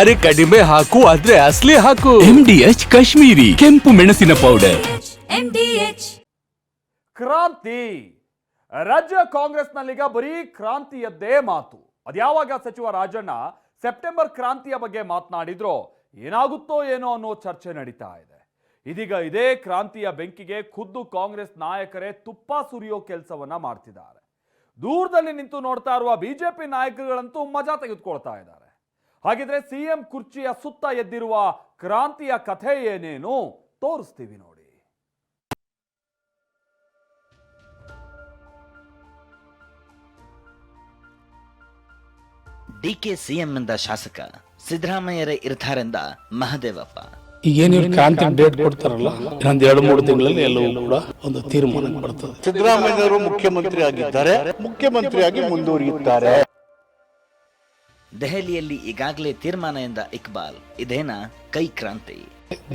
ಅರೆ ಕಡಿಮೆ ಹಾಕು ಆದ್ರೆ ಅಸ್ಲಿ ಹಾಕು. ಡಿ ಎಚ್ ಕಾಶ್ಮೀರಿ ಕೆಂಪು ಮೆಣಸಿನ ಪೌಡರ್ ಕ್ರಾಂತಿ. ರಾಜ್ಯ ಕಾಂಗ್ರೆಸ್ನಲ್ಲೀಗ ಬರೀ ಕ್ರಾಂತಿಯದ್ದೇ ಮಾತು. ಅದ್ಯಾವಾಗ ಸಚಿವ ರಾಜಣ್ಣ ಸೆಪ್ಟೆಂಬರ್ ಕ್ರಾಂತಿಯ ಬಗ್ಗೆ ಮಾತನಾಡಿದ್ರೋ ಏನಾಗುತ್ತೋ ಏನೋ ಅನ್ನೋ ಚರ್ಚೆ ನಡೀತಾ ಇದೆ. ಇದೀಗ ಇದೇ ಕ್ರಾಂತಿಯ ಬೆಂಕಿಗೆ ಖುದ್ದು ಕಾಂಗ್ರೆಸ್ ನಾಯಕರೇ ತುಪ್ಪ ಸುರಿಯೋ ಕೆಲಸವನ್ನ ಮಾಡ್ತಿದ್ದಾರೆ. ದೂರದಲ್ಲಿ ನಿಂತು ನೋಡ್ತಾ ಇರುವ ಬಿಜೆಪಿ ನಾಯಕರುಗಳಂತೂ ಮಜಾ ತೆಗೆದುಕೊಳ್ತಾ ಇದ್ದಾರೆ. ಹಾಗಿದ್ರೆ ಸಿಎಂ ಕುರ್ಚಿಯ ಸುತ್ತ ಎದ್ದಿರುವ ಕ್ರಾಂತಿಯ ಕಥೆ ಏನೇನು? ತೋರಿಸ್ತೀವಿ ನೋಡಿ. ಡಿಕೆ ಸಿಎಂ ಎಂದ ಶಾಸಕ ಸಿದ್ದರಾಮಯ್ಯರೇ ಇರ್ತಾರೆಂದ ಮಹದೇವಪ್ಪ. ಈಗೇನು ಇವ್ರು ಕ್ರಾಂತಿ ಡೇಟ್ ಕೊಡ್ತಾರಲ್ಲ ಇನ್ನೊಂದು ಎರಡು ಮೂರು ತಿಂಗಳಲ್ಲಿ ಎಲ್ಲವೂ ಕೂಡ ಒಂದು ತೀರ್ಮಾನ ಬರ್ತದೆ. ಸಿದ್ದರಾಮಯ್ಯನವರು ಮುಖ್ಯಮಂತ್ರಿ ಆಗಿದ್ದಾರೆ ಮುಖ್ಯಮಂತ್ರಿಯಾಗಿ ಮುಂದುವರಿಯುತ್ತಾರೆ. ದೆಹಲಿಯಲ್ಲಿ ಈಗಾಗಲೇ ತೀರ್ಮಾನ ಎಂದ ಇಕ್ಬಾಲ್ ಇದೇನಾ ಕೈ ಕ್ರಾಂತಿ.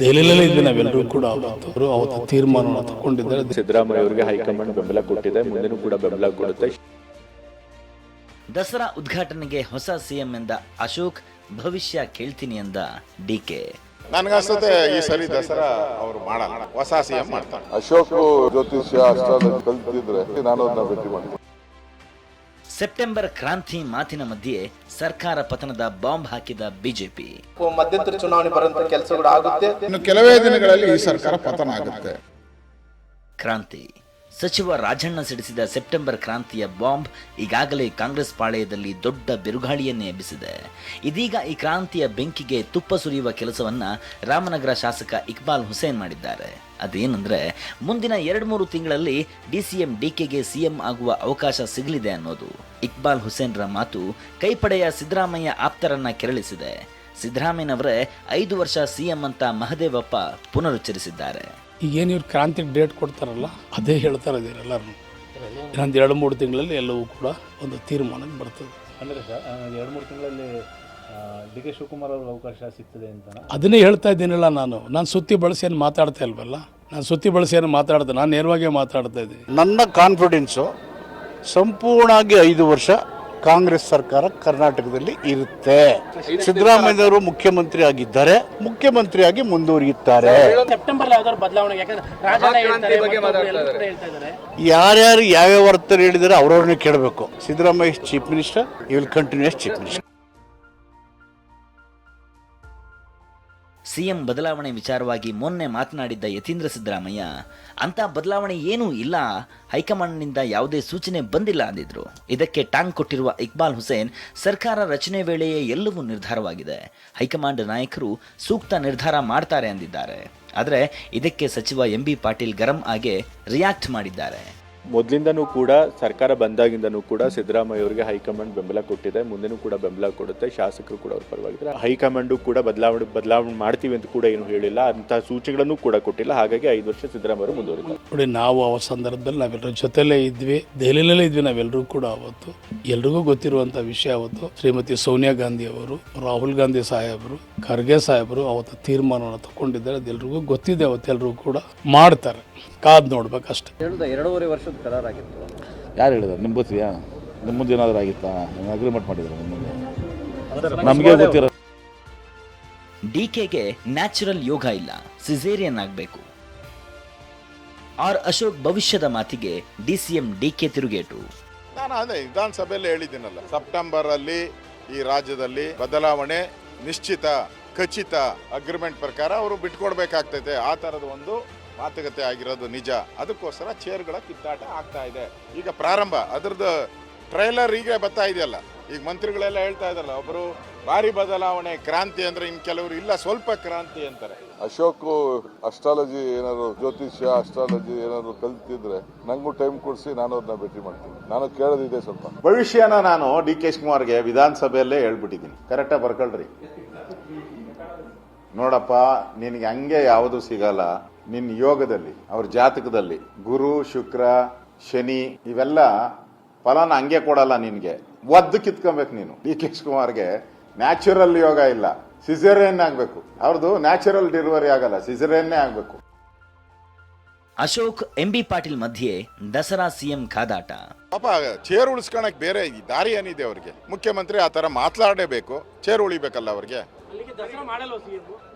ದೆಹಲಿಯಲ್ಲೇ ಇದ್ವಿ ನಾವೆಲ್ಲರೂ ಕೂಡ ಅವರು ಅವತ್ತು ತೀರ್ಮಾನವನ್ನು ತಗೊಂಡಿದ್ದಾರೆ ಸಿದ್ದರಾಮಯ್ಯ ಅವರಿಗೆ ಹೈಕಮಾಂಡ್ ಬೆಂಬಲ ಕೊಟ್ಟಿದೆ ಮುಂದೆನೂ ಕೂಡ ಬೆಂಬಲ ಕೊಡುತ್ತೆ. ದಸರಾ ಉದ್ಘಾಟನೆಗೆ ಹೊಸ ಸಿಎಂ ಎಂದ ಅಶೋಕ್ ಭವಿಷ್ಯ ಕೇಳ್ತೀನಿ ಎಂದ ಡಿಕೆ ನನಗನ್ಸುತ್ತೆ ಈ ಸರಿ ದಸರಾ ಅವರು ಮಾಡಲ್ಲ ಹೊಸ ಸಿಎಂ ಮಾಡ್ತಾರೆ ಅಶೋಕ್ ಜ್ಯೋತಿಷ್ಯ ಅಷ್ಟ್ರಾಲಜಿ ಕಲ್ತಿದ್ರೆ ನಾನು ಅದನ್ನ ಭೇಟಿ ಮಾಡ್ತೀನಿ. ಸೆಪ್ಟೆಂಬರ್ ಕ್ರಾಂತಿ ಮಾತಿನ ಮಧ್ಯೆ ಸರ್ಕಾರ ಪತನದ ಬಾಂಬ್ ಹಾಕಿದ ಬಿಜೆಪಿ. ಮಧ್ಯಂತರ ಚುನಾವಣೆ ಬರುವಂತ ಕೆಲಸಗಳು ಆಗುತ್ತೆ. ಇನ್ನು ಕೆಲವೇ ದಿನಗಳಲ್ಲಿ ಈ ಸರ್ಕಾರ ಪತನ ಆಗುತ್ತೆ. ಕ್ರಾಂತಿ. ಸಚಿವ ರಾಜಣ್ಣ ಸಿಡಿಸಿದ ಸೆಪ್ಟೆಂಬರ್ ಕ್ರಾಂತಿಯ ಬಾಂಬ್ ಈಗಾಗಲೇ ಕಾಂಗ್ರೆಸ್ ಪಾಳೆಯದಲ್ಲಿ ದೊಡ್ಡ ಬಿರುಗಾಳಿಯನ್ನೇ ಎಬ್ಬಿಸಿದೆ. ಇದೀಗ ಈ ಕ್ರಾಂತಿಯ ಬೆಂಕಿಗೆ ತುಪ್ಪ ಸುರಿಯುವ ಕೆಲಸವನ್ನ ರಾಮನಗರ ಶಾಸಕ ಇಕ್ಬಾಲ್ ಹುಸೇನ್ ಮಾಡಿದ್ದಾರೆ. ಅದೇನಂದ್ರೆ, ಮುಂದಿನ ಎರಡು ಮೂರು ತಿಂಗಳಲ್ಲಿ ಡಿಸಿಎಂ ಡಿಕೆಗೆ ಸಿಎಂ ಆಗುವ ಅವಕಾಶ ಸಿಗಲಿದೆ ಅನ್ನೋದು. ಇಕ್ಬಾಲ್ ಹುಸೇನ್ರ ಮಾತು ಕೈಪಡೆಯ ಸಿದ್ದರಾಮಯ್ಯ ಆಪ್ತರನ್ನ ಕೆರಳಿಸಿದೆ. ಸಿದ್ದರಾಮಯ್ಯನವರೇ ಐದು ವರ್ಷ ಸಿಎಂ ಅಂತ ಮಹದೇವಪ್ಪ ಪುನರುಚ್ಚರಿಸಿದ್ದಾರೆ. ಈಗೇನು ಇವ್ರು ಕ್ರಾಂತಿ ಡೇಟ್ ಕೊಡ್ತಾರಲ್ಲ ಅದೇ ಹೇಳ್ತಾರೆ ಇದೆಲ್ಲರೂ ಎಲ್ಲರೂ ಇನ್ನೊಂದು ಎರಡು ಮೂರು ತಿಂಗಳಲ್ಲಿ ಎಲ್ಲವೂ ಕೂಡ ಒಂದು ತೀರ್ಮಾನಕ್ಕೆ ಬರ್ತದೆ. ಅಂದರೆ ಸರ್ ಎರಡು ಮೂರು ತಿಂಗಳಲ್ಲಿ ಡಿ ಕೆ ಶಿವಕುಮಾರ್ ಅವ್ರಿಗೆ ಅವಕಾಶ ಸಿಗ್ತದೆ ಅಂತ ಅದನ್ನೇ ಹೇಳ್ತಾ ಇದ್ದೀನಲ್ಲ ನಾನು. ನಾನು ಸುತ್ತಿ ಬಳಸಿ ಏನು ಮಾತಾಡ್ತಾ ಇಲ್ವಲ್ಲ? ನಾನು ಸುತ್ತಿ ಬಳಸಿ ಏನು ಮಾತಾಡ್ತಾ ನಾನು ನೇರವಾಗಿ ಮಾತಾಡ್ತಾ ಇದ್ದೀನಿ. ನನ್ನ ಕಾನ್ಫಿಡೆನ್ಸು ಸಂಪೂರ್ಣವಾಗಿ ಐದು ವರ್ಷ ಕಾಂಗ್ರೆಸ್ ಸರ್ಕಾರ ಕರ್ನಾಟಕದಲ್ಲಿ ಇರುತ್ತೆ. ಸಿದ್ದರಾಮಯ್ಯವರು ಮುಖ್ಯಮಂತ್ರಿ ಆಗಿದ್ದಾರೆ. ಮುಖ್ಯಮಂತ್ರಿಯಾಗಿ ಮುಂದುವರಿಯುತ್ತಾರೆ. ಸೆಪ್ಟೆಂಬರ್ ಯಾರ್ಯಾರು ಯಾವ್ಯಾವ ಅರ್ಥ ಹೇಳಿದರೆ ಅವ್ರವ್ರನ್ನೇ ಕೇಳಬೇಕು. Siddaramaiah chief minister you will continues chief minister. CM ಬದಲಾವಣೆ ವಿಚಾರವಾಗಿ ಮೊನ್ನೆ ಮಾತನಾಡಿದ್ದ ಯತೀಂದ್ರ ಸಿದ್ದರಾಮಯ್ಯ, ಅಂಥ ಬದಲಾವಣೆ ಏನೂ ಇಲ್ಲ, ಹೈಕಮಾಂಡ್ನಿಂದ ಯಾವುದೇ ಸೂಚನೆ ಬಂದಿಲ್ಲ ಅಂದಿದ್ರು. ಇದಕ್ಕೆ ಟಾಂಗ್ ಕೊಟ್ಟಿರುವ ಇಕ್ಬಾಲ್ ಹುಸೇನ್ ಸರ್ಕಾರ ರಚನೆ ವೇಳೆಯೇ ಎಲ್ಲವೂ ನಿರ್ಧಾರವಾಗಿದೆ. ಹೈಕಮಾಂಡ್ ನಾಯಕರು ಸೂಕ್ತ ನಿರ್ಧಾರ ಮಾಡ್ತಾರೆ ಅಂದಿದ್ದಾರೆ. ಆದರೆ ಇದಕ್ಕೆ ಸಚಿವ ಎಂ ಬಿ ಪಾಟೀಲ್ ಗರಂ ಆಗಿ ರಿಯಾಕ್ಟ್ ಮಾಡಿದ್ದಾರೆ. ಮೊದಲಿಂದನೂ ಕೂಡ ಸರ್ಕಾರ ಬಂದಾಗಿಂದನೂ ಕೂಡ ಸಿದ್ದರಾಮಯ್ಯ ಅವರಿಗೆ ಹೈಕಮಾಂಡ್ ಬೆಂಬಲ ಕೊಟ್ಟಿದೆ. ಮುಂದೆನೂ ಕೂಡ ಬೆಂಬಲ ಕೊಡುತ್ತೆ. ಶಾಸಕರು ಕೂಡ ಅವ್ರ ಪರವಾಗಿದ್ದಾರೆ. ಹೈಕಮಾಂಡು ಕೂಡ ಬದಲಾವಣೆ ಬದಲಾವಣೆ ಮಾಡ್ತೀವಿ ಅಂತ ಕೂಡ ಏನು ಹೇಳಿಲ್ಲ. ಅಂತ ಸೂಚನೆಗಳನ್ನು ಕೂಡ ಕೊಟ್ಟಿಲ್ಲ. ಹಾಗಾಗಿ ಐದು ವರ್ಷ ಸಿದ್ದರಾಮಯ್ಯ ಅವರು ಮುಂದುವರಿತಾರೆ ನೋಡಿ, ನಾವು ಆ ಸಂದರ್ಭದಲ್ಲಿ ನಾವೆಲ್ಲರ ಜೊತೆಲೇ ಇದ್ವಿ. ದೆಹಲಿಯಲ್ಲೇ ಇದ್ವಿ ನಾವೆಲ್ಲರೂ ಕೂಡ ಅವತ್ತು ಎಲ್ರಿಗೂ ಗೊತ್ತಿರುವಂಥ ವಿಷಯ ಅವತ್ತು ಶ್ರೀಮತಿ ಸೋನಿಯಾ ಗಾಂಧಿ ಅವರು, ರಾಹುಲ್ ಗಾಂಧಿ ಸಾಹೇಬರು, ಖರ್ಗೆ ಸಾಹೇಬರು ಅವತ್ತು ತೀರ್ಮಾನವನ್ನು ತಗೊಂಡಿದ್ದಾರೆ. ಅದೆಲ್ರಿಗೂ ಗೊತ್ತಿದೆ. ಅವತ್ತೆಲ್ಲರೂ ಕೂಡ ಮಾಡ್ತಾರೆ. ಕಾದ್ ನೋಡ್ಬೇಕಷ್ಟೆ ಎರಡೂವರೆ ವರ್ಷದ ಕರಾರ್ ಆಗಿತ್ತು ಯಾರು ಹೇಳಿದಾರೆ? ನಿಮ್ಗೆ ಗೊತ್ತಿದೆಯಾ? ನಿಮ್ಮ ಮುಂದೆ ಏನಾದರೂ ಆಗಿತ್ತಾ? ಅಗ್ರಿಮೆಂಟ್ ಮಾಡಿದ್ರು ನಿಮ್ಮ ಮುಂದೆ ನಮಗೆ ಗೊತ್ತಿರೋ ಡಿಕೆಗೆ ನ್ಯಾಚುರಲ್ ಯೋಗ ಇಲ್ಲ ಸಿಸೇರಿಯನ್ ಆಗಬೇಕು. ಆರ್ ಅಶೋಕ್ ಭವಿಷ್ಯದ ಮಾತಿಗೆ ಡಿಸಿಎಂ ಡಿಕೆ ತಿರುಗೇಟು. ನಾನು ಅದೇ ವಿಧಾನಸಭೆಯಲ್ಲಿ ಹೇಳಿದ್ದೀನಲ್ಲ ಸೆಪ್ಟೆಂಬರ್ ಅಲ್ಲಿ ಈ ರಾಜ್ಯದಲ್ಲಿ ಬದಲಾವಣೆ ನಿಶ್ಚಿತ ಖಚಿತ ಅಗ್ರಿಮೆಂಟ್ ಪ್ರಕಾರ ಅವರು ಬಿಟ್ಕೊಡ್ಬೇಕಾಗ್ತೈತೆ. ಆ ಥರದ ಒಂದು ಮಾತುಕತೆ ಆಗಿರೋದು ನಿಜ. ಅದಕ್ಕೋಸ್ಕರ ಚೇರ್ಗಳ ಕಿತ್ತಾಟ ಆಗ್ತಾ ಇದೆ. ಈಗ ಪ್ರಾರಂಭ. ಅದ್ರದ್ದು ಟ್ರೈಲರ್ ಈಗ ಬರ್ತಾ ಇದೆಯಲ್ಲ. ಈಗ ಮಂತ್ರಿಗಳೆಲ್ಲ ಹೇಳ್ತಾ ಇದ್ದಾರಲ್ಲ ಒಬ್ಬರು ಭಾರಿ ಬದಲಾವಣೆ ಕ್ರಾಂತಿ ಅಂದರೆ ಇನ್ನು ಕೆಲವರು ಇಲ್ಲ ಸ್ವಲ್ಪ ಕ್ರಾಂತಿ ಅಂತಾರೆ. ಅಶೋಕ್ ಅಸ್ಟ್ರಾಲಜಿ ಏನಾದ್ರು ಜ್ಯೋತಿಷ್ಯ ಅಸ್ಟ್ರಾಲಜಿ ಏನಾದ್ರು ಕಲ್ತಿದ್ರೆ ನಂಗೂ ಟೈಮ್ ಕೊಡಿಸಿ ನಾನು ಅದನ್ನ ಭೇಟಿ ಮಾಡ್ತೀನಿ. ನಾನು ಕೇಳೋದಿದೆ ಸ್ವಲ್ಪ. ಭವಿಷ್ಯನ ನಾನು ಡಿ ಕೆ ಶಿವಕುಮಾರ್ಗೆ ವಿಧಾನಸಭೆಯಲ್ಲೇ ಹೇಳ್ಬಿಟ್ಟಿದ್ದೀನಿ. ಕರೆಕ್ಟಾಗಿ ಬರ್ಕೊಳ್ರಿ. ನೋಡಪ್ಪ ನಿನಗೆ ಹಂಗೆ ಯಾವುದು ಸಿಗಲ್ಲ. ನಿನ್ನ ಯೋಗದಲ್ಲಿ ಅವ್ರ ಜಾತಕದಲ್ಲಿ ಗುರು ಶುಕ್ರ ಶನಿ ಇವೆಲ್ಲ ಫಲನ ಹಂಗೆ ಕೊಡಲ್ಲ ನಿನಗೆ. ಒದ್ದು ಕಿತ್ಕೊಬೇಕು ನೀನು. ಡಿ ಕೆ ಶಿವಕುಮಾರ್ಗೆ ನ್ಯಾಚುರಲ್ ಯೋಗ ಇಲ್ಲ. ಸಿಸರೇನ್ ಆಗ್ಬೇಕು. ಅವ್ರದ್ದು ನ್ಯಾಚುರಲ್ ಡೆಲಿವರಿ ಆಗಲ್ಲ. ಸಿಸೇರಿಯನ್ನೇ ಆಗ್ಬೇಕು. ಅಶೋಕ್ ಎಂಬಿ ಪಾಟೀಲ್ ಮಧ್ಯೆ ದಸರಾ ಸಿಎಂ ಕಾದಾಟ. ಪಾಪ ಚೇರ್ ಉಳಿಸ್ಕೊಳಕ್ ಬೇರೆ ಈ ದಾರಿ ಏನಿದೆ ಅವ್ರಿಗೆ? ಮುಖ್ಯಮಂತ್ರಿ ಆ ತರ ಮಾತನಾಡಲೇಬೇಕು ಚೇರ್ ಉಳಿಬೇಕಲ್ಲ ಅವ್ರಿಗೆ?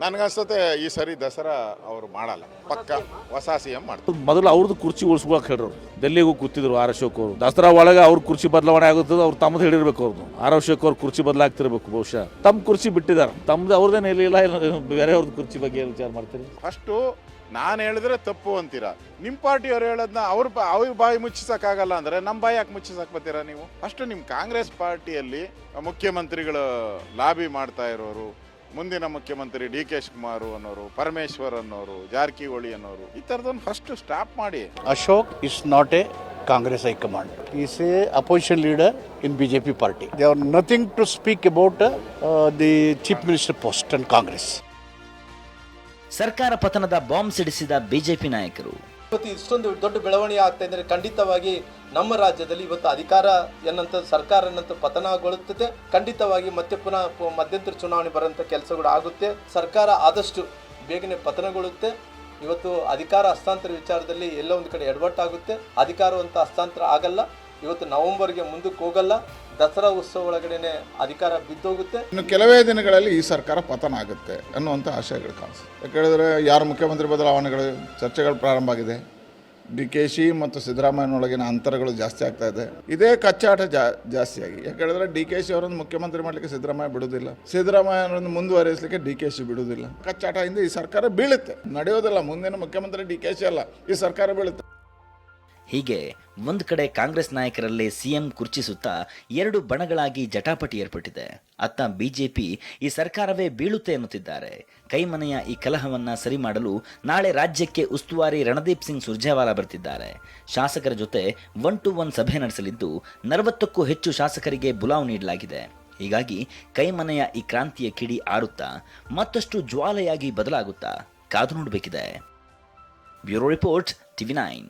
ನನಗನ್ಸುತ್ತೆ ಈ ಸರಿ ದಸರಾ ಅವರು ಮಾಡಲ್ಲ. ಪಕ್ಕ ಹೊಸ ಸಿ ಎಂ ಮಾಡ್ತಾರೆ. ಮೊದಲು ಅವ್ರದ್ದು ಕುರ್ಚಿ ಉಳಿಸ್ಕೊಳಕ್ ಹೇಳ್ರು ಡೆಲ್ಲಿಗೂ ಕೂತಿದ್ರು ಆರ್ ಅಶೋಕ್ ಅವರು. ದಸರಾ ಒಳಗೆ ಅವ್ರ ಕುರ್ಚಿ ಬದಲಾವಣೆ ಆಗುತ್ತದೆ ಅವ್ರು ತಮ್ಮದು ಹೇಳಿರ್ಬೇಕು ಅವ್ರದ್ದು ಆರ್ ಅಶೋಕ್ ಅವ್ರ ಕುರ್ಚಿ ಬದಲಾಗ್ತಿರ್ಬೇಕು ಬಹುಶಃ. ತಮ್ಮ ಕುರ್ಚಿ ಬಿಟ್ಟಿದ್ದಾರೆ ತಮ್ದು ಅವ್ರದ್ದೇನು ಇಲ್ಲ ಬೇರೆಯವ್ರದ್ದು ಕುರ್ಚಿ ಬಗ್ಗೆ ಏನ್ ವಿಚಾರ ಮಾಡ್ತೀರಿ? ಅಷ್ಟು ನಾನು ಹೇಳಿದ್ರೆ ತಪ್ಪು ಅಂತೀರಾ? ನಿಮ್ಮ ಪಾರ್ಟಿಯವ್ರು ಹೇಳೋದನ್ನ ಅವ್ರ ಬಾ ಅವ್ರ ಬಾಯಿ ಮುಚ್ಚಿಸೋಕ್ಕಾಗಲ್ಲ ಅಂದ್ರೆ ನಮ್ಮ ಬಾಯಿ ಯಾಕೆ ಮುಚ್ಚಿಸಕ್ ಬರ್ತೀರಾ ನೀವು? ಅಷ್ಟು ನಿಮ್ಮ ಕಾಂಗ್ರೆಸ್ ಪಾರ್ಟಿಯಲ್ಲಿ ಮುಖ್ಯಮಂತ್ರಿಗಳು ಲಾಬಿ ಮಾಡ್ತಾ ಇರೋರು ಮುಂದಿನ ಮುಖ್ಯಮಂತ್ರಿ ಡಿ ಕೆ ಶಿವಕುಮಾರ್ ಅನ್ನೋರು ಪರಮೇಶ್ವರ್ ಅನ್ನೋರು ಜಾರಕಿಹೊಳಿ ಅನ್ನೋರು ಈ ಥರದೊಂದು ಫಸ್ಟ್ ಸ್ಟಾಪ್ ಮಾಡಿ Ashok is not a Congress high command is He is a opposition leader in BJP party. They have nothing to speak about uh, the chief minister post and Congress. ಸರ್ಕಾರ ಪತನದ bomb ಸಿಡಿಸಿದ BJP ನಾಯಕರು ಇವತ್ತು ಇಷ್ಟೊಂದು ದೊಡ್ಡ ಬೆಳವಣಿಗೆ ಆಗ್ತಾ ಇದ್ರೆ ಖಂಡಿತವಾಗಿ ನಮ್ಮ ರಾಜ್ಯದಲ್ಲಿ ಇವತ್ತು ಅಧಿಕಾರ ಏನಂತ ಸರ್ಕಾರ ಏನಂತ ಪತನಗೊಳ್ಳುತ್ತದೆ. ಖಂಡಿತವಾಗಿ ಮತ್ತೆ ಪುನಃ ಮಧ್ಯಂತರ ಚುನಾವಣೆ ಬರೋಂಥ ಕೆಲಸಗಳು ಆಗುತ್ತೆ. ಸರ್ಕಾರ ಆದಷ್ಟು ಬೇಗನೆ ಪತನಗೊಳ್ಳುತ್ತೆ. ಇವತ್ತು ಅಧಿಕಾರ ಹಸ್ತಾಂತರ ವಿಚಾರದಲ್ಲಿ ಎಲ್ಲ ಒಂದು ಕಡೆ ಎಡವಟ್ಟಾಗುತ್ತೆ. ಅಧಿಕಾರವಂತ ಹಸ್ತಾಂತರ ಆಗಲ್ಲ. ಇವತ್ತು ನವೆಂಬರ್ಗೆ ಮುಂದಕ್ಕೆ ಹೋಗಲ್ಲ. ದಸರಾ ಉತ್ಸವ ಒಳಗಡೆನೆ ಅಧಿಕಾರ ಬಿದ್ದೋಗುತ್ತೆ. ಇನ್ನು ಕೆಲವೇ ದಿನಗಳಲ್ಲಿ ಈ ಸರ್ಕಾರ ಪತನ ಆಗುತ್ತೆ ಅನ್ನುವಂಥ ಆಶಯಗಳು ಕಾಣಿಸುತ್ತೆ. ಯಾಕೆ ಹೇಳಿದ್ರೆ ಯಾರು ಮುಖ್ಯಮಂತ್ರಿ ಬದಲಾವಣೆಗಳು, ಚರ್ಚೆಗಳು ಪ್ರಾರಂಭ ಆಗಿದೆ. ಡಿ ಕೆ ಶಿ ಮತ್ತು ಸಿದ್ದರಾಮಯ್ಯನೊಳಗಿನ ಅಂತರಗಳು ಜಾಸ್ತಿ ಆಗ್ತಾ ಇದೆ. ಇದೇ ಕಚ್ಚಾಟ ಜಾ, ಜಾಸ್ತಿಯಾಗಿ. ಹೇಳಿದ್ರೆ ಡಿ ಕೆ ಶಿ ಅವರನ್ನು ಮುಖ್ಯಮಂತ್ರಿ ಮಾಡಲಿಕ್ಕೆ ಸಿದ್ದರಾಮಯ್ಯ ಬಿಡುವುದಿಲ್ಲ. ಸಿದ್ದರಾಮಯ್ಯನವರನ್ನು ಮುಂದುವರಿಸಲಿಕ್ಕೆ ಡಿ ಕೆ ಶಿ ಬಿಡುವುದಿಲ್ಲ. ಕಚ್ಚಾಟದಿಂದ ಈ ಸರ್ಕಾರ ಬೀಳುತ್ತೆ. ನಡೆಯೋದಿಲ್ಲ, ಮುಂದಿನ ಮುಖ್ಯಮಂತ್ರಿ ಡಿ ಕೆ ಶಿ ಅಲ್ಲ, ಈ ಸರ್ಕಾರ ಬೀಳುತ್ತೆ. ಹೀಗೆ ಒಂದು ಕಡೆ ಕಾಂಗ್ರೆಸ್ ನಾಯಕರಲ್ಲೇ ಸಿಎಂ ಕುರ್ಚಿಸುತ್ತಾ ಎರಡು ಬಣಗಳಾಗಿ ಜಟಾಪಟಿ ಏರ್ಪಟ್ಟಿದೆ. ಅತ್ತ ಬಿಜೆಪಿ ಈ ಸರ್ಕಾರವೇ ಬೀಳುತ್ತೆ ಎನ್ನುತ್ತಿದ್ದಾರೆ. ಕೈಮನೆಯ ಈ ಕಲಹವನ್ನ ಸರಿ ಮಾಡಲು ನಾಳೆ ರಾಜ್ಯಕ್ಕೆ ಉಸ್ತುವಾರಿ ರಣದೀಪ್ ಸಿಂಗ್ ಸುರ್ಜೇವಾಲಾ ಬರ್ತಿದ್ದಾರೆ. ಶಾಸಕರ ಜೊತೆ ಒನ್ ಟು ಒನ್ ಸಭೆ ನಡೆಸಲಿದ್ದು ನಲವತ್ತಕ್ಕೂ ಹೆಚ್ಚು ಶಾಸಕರಿಗೆ ಬುಲಾವ್ ನೀಡಲಾಗಿದೆ. ಹೀಗಾಗಿ ಕೈಮನೆಯ ಈ ಕ್ರಾಂತಿಯ ಕಿಡಿ ಆರುತ್ತಾ, ಮತ್ತಷ್ಟು ಜ್ವಾಲೆಯಾಗಿ ಬದಲಾಗುತ್ತಾ, ಕಾದು ನೋಡಬೇಕಿದೆ. Bureau report, TV nine.